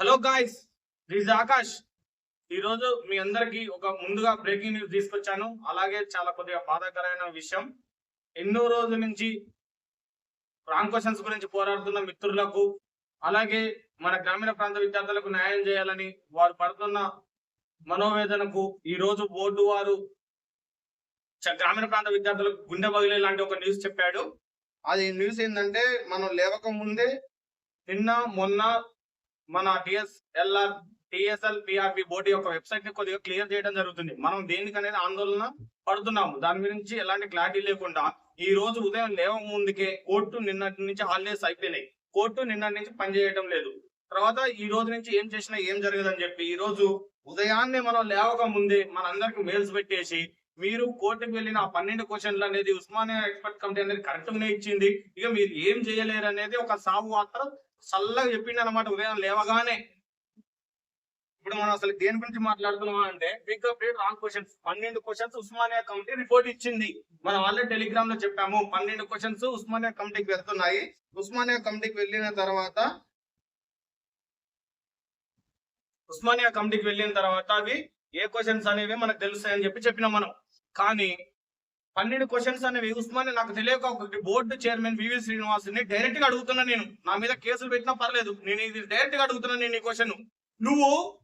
Hello guys this Akash. ఈరోజు మీ అందరికీ ఒక ముందుగా బ్రేకింగ్ న్యూస్ తీసుకొచ్చాను. అలాగే చాలా కొద్దిగా బాధాకరమైన విషయం. ఎన్నో రోజుల నుంచి రాంగ్ క్వశ్చన్స్ గురించి పోరాడుతున్న మిత్రులకు అలాగే మన గ్రామీణ ప్రాంత విద్యార్థులకు న్యాయం చేయాలని వారు పడుతున్న మనోవేదనకు ఈరోజు బోర్డు వారు చ- గ్రామీణ ప్రాంత విద్యార్థులకు గుండె బగిలే లాంటి ఒక న్యూస్ చెప్పాడు. అది న్యూస్ ఏంటంటే మనం లేవక ముందే నిన్న మొన్న మన టిఎస్ఎల్ఆర్ టిఎస్ఎల్ పిఆర్పి బోర్డు యొక్క వెబ్సైట్ని కొద్దిగా క్లియర్ చేయడం జరుగుతుంది. మనం దేనికనేది ఆందోళన పడుతున్నాము. దాని గురించి ఎలాంటి క్లారిటీ లేకుండా ఈ రోజు ఉదయం లేవ ముందుకే కోర్టు నిన్నటి నుంచి హాలిడేస్ అయిపోయినాయి. కోర్టు నిన్నటి నుంచి పనిచేయడం లేదు. తర్వాత ఈ రోజు నుంచి ఏం చేసినా ఏం జరగదని చెప్పి ఈ రోజు ఉదయాన్నే మనం లేవక ముందే మనందరికి మెయిల్స్ పెట్టేసి మీరు కోర్టుకు వెళ్ళిన ఆ పన్నెండు క్వశ్చన్లు అనేది ఉస్మానియా ఎక్స్పర్ట్ కమిటీ అనేది కరెక్ట్ గానే ఇచ్చింది. ఇక మీరు ఏం చేయలేరు అనేది ఒక సాగు వార్త చల్లగా చెప్పింది అనమాట ఉదయం లేవగానే ఇప్పుడు మనం అసలు దేని గురించి మాట్లాడుతున్నాం అంటే బిగ్ అప్డేట్ రాంగ్ క్వశ్చన్స్ పన్నెండు క్వశ్చన్స్ ఉస్మానియా కమిటీ రిపోర్ట్ ఇచ్చింది. మనం ఆల్రెడీ టెలిగ్రామ్లో చెప్పాము. పన్నెండు క్వశ్చన్స్ ఉస్మానియా కమిటీకి వెళ్తున్నాయి. ఉస్మానియా కమిటీకి వెళ్ళిన తర్వాత ఉస్మానియా కమిటీకి వెళ్ళిన తర్వాత అవి ఏ క్వశ్చన్స్ అనేవి మనకు తెలుస్తాయని చెప్పి చెప్పినాం మనం. కానీ పన్నెండు క్వశ్చన్స్ అనేవి ఉస్మాని నాకు తెలియక ఒకటి బోర్డు చైర్మన్ వివి శ్రీనివాస్ని డైరెక్ట్గా అడుగుతున్నా నేను. నా మీద కేసులు పెట్టినా పర్లేదు. నేను ఇది డైరెక్ట్గా అడుగుతున్నా నేను ఈ క్వశ్చన్ నువ్వు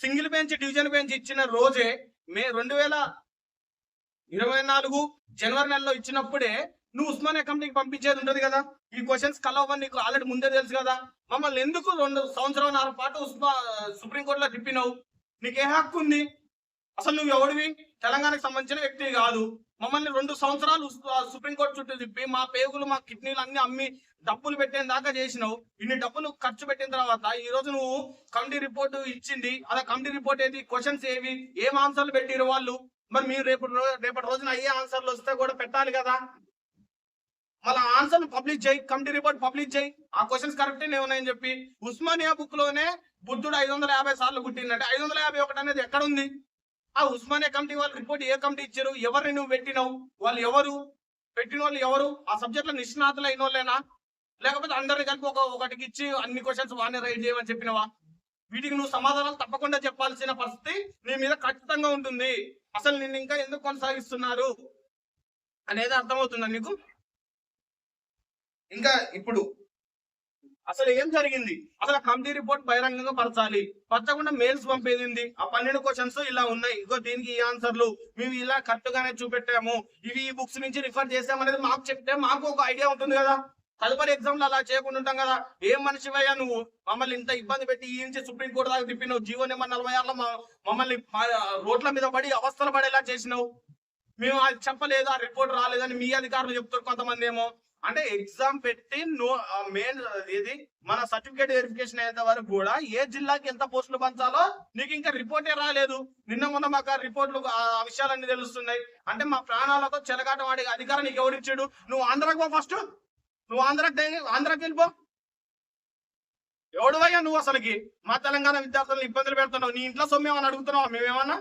సింగిల్ బెంచ్ డివిజన్ బెంచ్ ఇచ్చిన రోజే మే రెండు వేల ఇరవై నాలుగు జనవరి నెలలో ఇచ్చినప్పుడే నువ్వు ఉస్మానియా కంపెనీకి పంపించేది ఉంటుంది కదా? ఈ క్వశ్చన్స్ కలవని నీకు ఆల్రెడీ ముందే తెలుసు కదా? మమ్మల్ని ఎందుకు రెండు సంవత్సరాల పాటు ఉస్మా సుప్రీంకోర్టులో తిప్పినావు? నీకు ఏ హక్కు ఉంది? అసలు నువ్వు ఎవడివి? తెలంగాణకు సంబంధించిన వ్యక్తి కాదు. మమ్మల్ని రెండు సంవత్సరాలు సుప్రీంకోర్టు చుట్టూ తిప్పి మా పేగులు మా కిడ్నీలు అన్ని అమ్మి డబ్బులు పెట్టేన దాకా చేసినావు. ఇన్ని డబ్బులు ఖర్చు పెట్టిన తర్వాత ఈ రోజు నువ్వు కమిటీ రిపోర్ట్ ఇచ్చింది. అలా కమిటీ రిపోర్ట్ ఏది? క్వశ్చన్స్ ఏవి? ఏం ఆన్సర్లు పెట్టిరు వాళ్ళు? మరి మీరు రేపు రేపటి రోజున అయ్యే ఆన్సర్లు వస్తే కూడా పెట్టాలి కదా. మళ్ళీ ఆన్సర్ పబ్లిష్ చేయి కమిటీ రిపోర్ట్ పబ్లిష్ చేయి. ఆ క్వశ్చన్స్ కరెక్టే ఉన్నాయని చెప్పి ఉస్మానియా బుక్లోనే బుద్ధుడు ఐదు వందల యాభై సార్లు పుట్టిందంటే ఐదు వందల యాభై ఒకటి అనేది ఎక్కడ ఉంది? ఆ ఉస్మానియా కమిటీ వాళ్ళు రిపోర్ట్ ఏ కమిటీ ఇచ్చారు? ఎవరిని నువ్వు పెట్టినావు? వాళ్ళు ఎవరు? పెట్టిన వాళ్ళు ఎవరు? ఆ సబ్జెక్ట్లో నిష్ణాతులు అయిన వాళ్ళేనా లేకపోతే అందరిని కలిపి ఒక ఒకటికి ఇచ్చి అన్ని క్వశ్చన్స్ వాడిని రైడ్ చేయమని చెప్పినవా? వీటికి నువ్వు సమాధానాలు తప్పకుండా చెప్పాల్సిన పరిస్థితి నీ మీద ఖచ్చితంగా ఉంటుంది. అసలు నిన్ను ఇంకా ఎందుకు కొనసాగిస్తున్నారు? అనేది అర్థమవుతుందా నీకు? ఇంకా ఇప్పుడు అసలు ఏం జరిగింది? అసలు కమిటీ రిపోర్ట్ బహిరంగంగా పరచాలి. పరచకుండా మెయిల్స్ పంపేది ఆ పన్నెండు క్వశ్చన్స్ ఇలా ఉన్నాయి. ఇగో దీనికి ఈ ఆన్సర్లు మేము ఇలా కరెక్ట్ గానే చూపెట్టాము. ఇవి ఈ బుక్స్ నుంచి రిఫర్ చేసామనేది మాకు చెప్తే మాకు ఒక ఐడియా ఉంటుంది కదా. తదుపరి ఎగ్జామ్లో అలా చేయకుండా ఉంటాం కదా. ఏం మనిషివయ్యా నువ్వు? మమ్మల్ని ఇంత ఇబ్బంది పెట్టి ఈ నుంచి సుప్రీం కోర్టు దాకా తిప్పినావు. జీవో నెంబర్ నలభై ఆరులో మా- మమ్మల్ని రోడ్ల మీద పడి అవస్థలు పడేలా చేసినావు. మేము అది చెప్పలేదు? ఆ రిపోర్ట్ రాలేదని మీ అధికారులు చెప్తారు కొంతమంది ఏమో. అంటే ఎగ్జామ్ పెట్టి నో మెయిన్ ఇది మన సర్టిఫికేట్ వెరిఫికేషన్ అయ్యేంత వరకు కూడా ఏ జిల్లాకి ఎంత పోస్టులు పంచాలో నీకు ఇంకా రిపోర్టే రాలేదు. నిన్న మొన్న మాకు ఆ రిపోర్ట్లు ఆ విషయాలన్నీ తెలుస్తున్నాయి. అంటే మా ప్రాణాలతో చెలగాటం ఆడే అధికారం నీకు ఎవరిచ్చాడు నువ్వు ఆంధ్రాకి పో ఫస్ట్ నువ్వు ఆంధ్రాకి ఆంధ్రాకి వెళ్ళిపో. ఎవడువయ్యా నువ్వు అసలుకి? మా తెలంగాణ విద్యార్థులను ఇబ్బందులు పెడుతున్నావు. నీ ఇంట్లో సొమ్మేమని అడుగుతున్నావా? మేమేమన్నా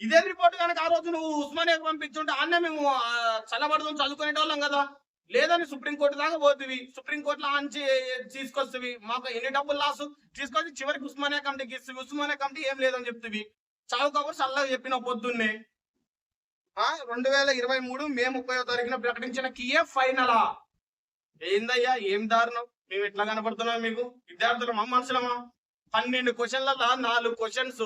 ఇదే రిపోర్ట్ కనుక ఆ రోజు నువ్వు ఉస్మానియాకి పంపించుంటే అన్నే మేము చల్లబడుతుంది చదువుకునే వాళ్ళం కదా. లేదని సుప్రీంకోర్టు దాకా పోతుంది సుప్రీంకోర్టులో ఆంచి తీసుకొస్తుంది మాకు ఎన్ని డబ్బులు లాస్? తీసుకొచ్చి చివరికి ఉస్మానియా కమిటీకి ఇస్తుంది ఉస్మానియా కమిటీ ఏం లేదని చెప్తుంది చావు కాబట్టి చల్లగా చెప్పిన పొద్దున్నే. రెండు వేల ఇరవై మూడు మే ముప్పై తారీఖున ప్రకటించిన కియే ఫైనలా ఏందయ్యా ఏం దారుణం? మేము ఎట్లా కనపడుతున్నాం మీకు? విద్యార్థులు మా మనుషులమా? పన్నెండు క్వశ్చన్లలో నాలుగు క్వశ్చన్స్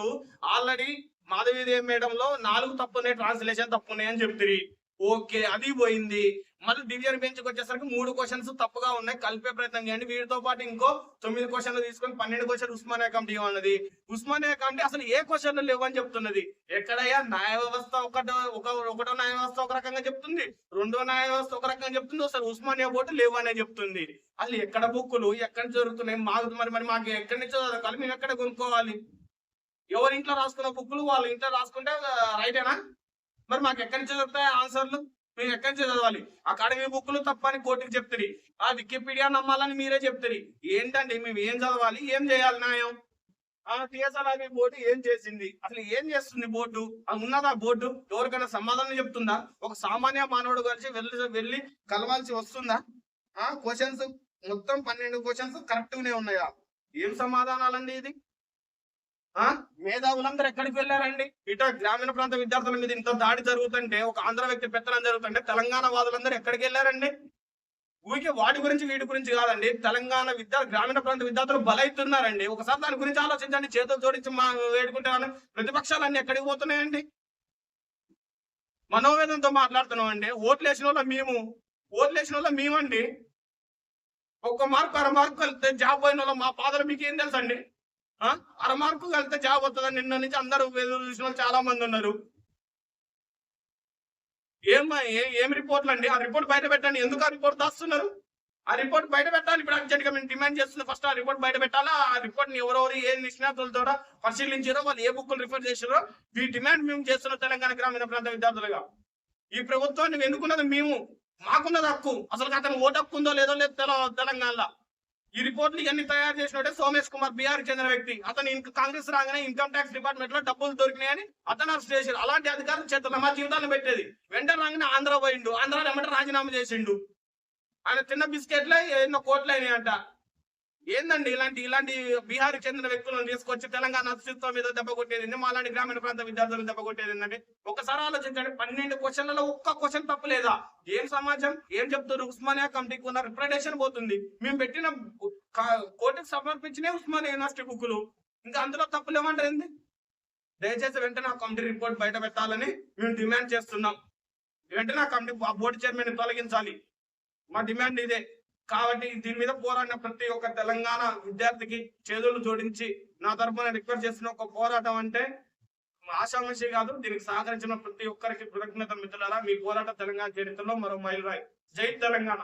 ఆల్రెడీ మాధవీదేవి మేడం లో నాలుగు తప్పున్నాయి ట్రాన్స్లేషన్ తప్పున్నాయి అని చెప్తుంది ఓకే అది పోయింది. మళ్ళీ డివిజన్ బెంచ్ వచ్చేసరికి మూడు క్వశ్చన్స్ తప్పుగా ఉన్నాయి. కలిపే ప్రయత్నం చేయండి. వీటితో పాటు ఇంకో తొమ్మిది క్వశ్చన్లు తీసుకొని పన్నెండు క్వశ్చన్ ఉస్మానియా కమిటీ అన్నది. ఉస్మానియా కమిటీ అసలు ఏ క్వశ్చన్లు లేవని చెప్తున్నది. ఎక్కడయ్యా? న్యాయ వ్యవస్థ ఒకటో ఒక ఒకటో న్యాయ వ్యవస్థ ఒక రకంగా చెప్తుంది. రెండో న్యాయ వ్యవస్థ ఒక రకంగా చెప్తుంది. అసలు ఉస్మానియా బోర్డు లేవు చెప్తుంది. అసలు ఎక్కడ బుక్కులు ఎక్కడ జరుగుతున్నాయి? మాకు మరి మరి మాకు ఎక్కడి నుంచో చదవాలి? మేము ఎక్కడ కొనుక్కోవాలి? ఎవరి ఇంట్లో రాసుకున్న బుక్కులు? వాళ్ళ ఇంట్లో రాసుకుంటే రైటేనా మరి మాకు ఎక్కడి నుంచి దొరుకుతాయి ఆన్సర్లు మేము ఎక్కడి నుంచి చదవాలి? అకాడమీ బుక్లు తప్పని కోర్టుకి చెప్తుంది ఆ వికీపీడియా నమ్మాలని మీరే చెప్తుంది ఏంటండి? మేము ఏం చదవాలి? ఏం చేయాలి న్యాయం? ఆ టీఎస్ఆర్ఆర్బీ బోర్డు ఏం చేసింది? అసలు ఏం చేస్తుంది బోర్డు? అది ఉన్నదా బోర్డు? ఎవరికైనా సమాధానం చెప్తుందా? ఒక సామాన్య మానవుడు కలిసి వెళ్ళి వెళ్ళి కలవాల్సి వస్తుందా? ఆ క్వశ్చన్స్ మొత్తం పన్నెండు క్వశ్చన్స్ కరెక్ట్ గానే ఉన్నాయా? ఏం సమాధానాలండి ఇది? మేధావులందరూ ఎక్కడికి వెళ్ళారండి? ఇట గ్రామీణ ప్రాంత విద్యార్థుల మీద ఇంత దాడి జరుగుతుంటే ఒక ఆంధ్ర వ్యక్తి పెత్తనం జరుగుతుంటే తెలంగాణ వాదులందరూ ఎక్కడికి వెళ్ళారండి? ఊరికే వాటి గురించి వీటి గురించి కాదండి. తెలంగాణ విద్యా గ్రామీణ ప్రాంత విద్యార్థులు బలైతున్నారండి. ఒకసారి దాని గురించి ఆలోచించండి. చేతులు జోడించి మా వేడుకుంటే ప్రతిపక్షాలన్నీ ఎక్కడికి పోతున్నాయండి? మనోవేదంతో మాట్లాడుతున్నాం అండి ఓట్లు వేసిన వాళ్ళ మేము. ఓట్లు వేసిన వాళ్ళ మేమండి. ఒక్క మార్కు అర మార్కు వెళ్తే జాబ్ పోయిన వాళ్ళ మా పాదలు మీకు ఏం తెలుసండి? అర మార్కు వెళ్తే జాబ్ వస్తుందని నిన్న నుంచి అందరూ ఎదురు చూసిన చాలా మంది ఉన్నారు. ఏం ఏ- ఏం రిపోర్ట్లు అండి? ఆ రిపోర్ట్ బయట పెట్టండి. ఎందుకు ఆ రిపోర్ట్ దాస్తున్నారు? ఆ రిపోర్ట్ బయట పెట్టాలి. ఇప్పుడు అర్జెంట్గా మేము డిమాండ్ చేస్తుంది. ఫస్ట్ ఆ రిపోర్ట్ బయట పెట్టాలా? ఆ రిపోర్ట్ని ఎవరెవరు ఏ నిష్ణాతులతో పరిశీలించారో వాళ్ళు ఏ బుక్కులు రిఫర్ చేసారో ఈ డిమాండ్ మేము చేస్తున్నాం తెలంగాణ గ్రామీణ ప్రాంత విద్యార్థులుగా. ఈ ప్రభుత్వాన్ని ఎన్నుకున్నది మేము? మాకున్నది హక్కు. అసలు అతను ఓటు హక్కు ఉందో లేదో లేదు తెలంగాణలో. ఈ రిపోర్ట్లు ఇవన్నీ తయారు చేసినట్టే సోమేష్ కుమార్ బీఆర్ చెందిన వ్యక్తి. అతను కాంగ్రెస్ రాగానే ఇన్కమ్ ట్యాక్స్ డిపార్ట్మెంట్లో డబ్బులు దొరికినాయని అతను అరెస్ట్ చేశారు అలాంటి అధికారులు చేతుల్లో మా జీవితాన్ని పెట్టేది. వెంటనే రాగానే ఆంధ్ర పోయిండు. ఆంధ్ర వెంటనే రాజీనామా చేసిండు. ఆయన తిన్న బిస్కెట్లే ఎన్నో కోట్లు అయినాయంట ఏందండి ఇలాంటి ఇలాంటి బీహార్కి చెందిన వ్యక్తులను తీసుకొచ్చి తెలంగాణ అస్తిత్వం మీద దెబ్బ కొట్టేది ఎందుకు మాలాంటి గ్రామీణ ప్రాంత విద్యార్థులను దెబ్బ కొట్టేది ఏంటంటే ఒకసారి ఆలోచించండి. పన్నెండు క్వశ్చన్లలో ఒక్క క్వశ్చన్ తప్పలేదా ఏం సమాజం? ఏం చెప్తారు ఉస్మానియా కమిటీకి ఉన్న రిప్రజెంటేషన్ పోతుంది. మేము పెట్టిన కోర్టుకు సమర్పించిన ఉస్మానియా యూనివర్సిటీ బుక్కులు. ఇంకా అందులో తప్పులేమంటారు ఏంది? దయచేసి వెంటనే ఆ కమిటీ రిపోర్ట్ బయట పెట్టాలని మేము డిమాండ్ చేస్తున్నాం. వెంటనే ఆ కమిటీ ఆ బోర్డు చైర్మన్ తొలగించాలి. మా డిమాండ్ ఇదే. కాబట్టి దీని మీద పోరాడిన ప్రతి ఒక్క తెలంగాణ విద్యార్థికి చేతులు జోడించి నా తరపున రిక్వెస్ట్ చేస్తున్న ఒక పోరాటం అంటే ఆశామషి కాదు దీనికి సహకరించిన ప్రతి ఒక్కరికి కృతజ్ఞత మిత్రులారా. మీ పోరాట తెలంగాణ చరిత్రలో మరో మైలురాయి. జై తెలంగాణ.